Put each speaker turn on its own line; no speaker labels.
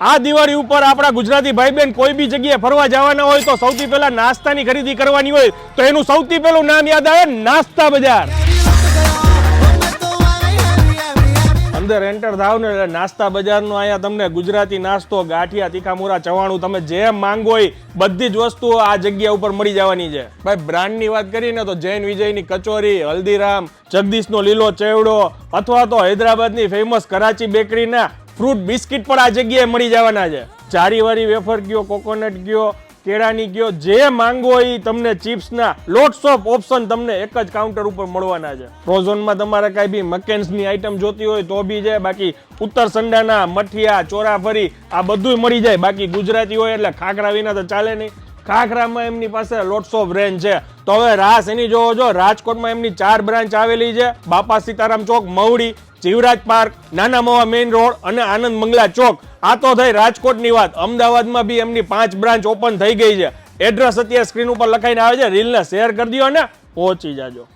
આ દિવાળી ઉપર આપણા ગુજરાતી ભાઈ બહેન કોઈ બી જગ્યાએ ફરવા જવાના હોય તો સૌથી પહેલા નાસ્તાની ખરીદી કરવાની હોય તો એનું સૌથી પહેલું નામ યાદ આવે, નાસ્તા બજાર. અંદર એન્ટર થાવ ને એટલે નાસ્તા બજારનો અહીંયા તમને ગુજરાતી નાસ્તો, ગાંઠિયા, તીખામુરા, ચવાણું તમે જે માંગો હોય બધી જ વસ્તુઓ આ જગ્યા ઉપર મળી જવાની છે. ભાઈ, બ્રાન્ડની વાત કરીએ ને તો જૈન વિજયની કચોરી, હલ્દીરામ, જગદીશનો લીલો ચેવડો અથવા તો હૈદરાબાદની ફેમસ કરાચી બેકરીના ફ્રૂટ બિસ્કિટ પણ આ જગ્યાએ મળી જવાના છે. ચારીવારી વેફર ગયો, કોકોનટ ગયો, કેળાની ગયો, જે માંગો એ તમને ચિપ્સના લોટ્સ ઓફ ઓપ્શન તમને એક જ કાઉન્ટર ઉપર મળવાના છે. ફ્રોઝોનમાં તમારે કાંઈ બી મકેન્સની આઈટમ જોતી હોય તો બી છે બાકી ઉત્તર સંડાના મઠિયા, ચોરાફરી, આ બધુંય મળી જાય. બાકી ગુજરાતી હોય એટલે ખાખરા વિના તો ચાલે નહીં. ખાખરામાં એમની પાસે લોટ્સ ઓફ રેન્જ છે. તો હવે રાસ એની જોવો જો, રાજકોટમાં એમની ચાર બ્રાન્ચ આવેલી છે. Bapa Sitaram Chowk Mavdi Jivraj park, Nana Mava main road અને આનંદ મંગલા ચોક. આ તો થઈ રાજકોટની વાત. અમદાવાદમાં બી એમની પાંચ બ્રાન્ચ ઓપન થઈ ગઈ છે. એડ્રેસ અત્યારે સ્ક્રીન ઉપર લખાઈને આવે છે. રીલને શેર કરી દો અને પહોંચી જાજો.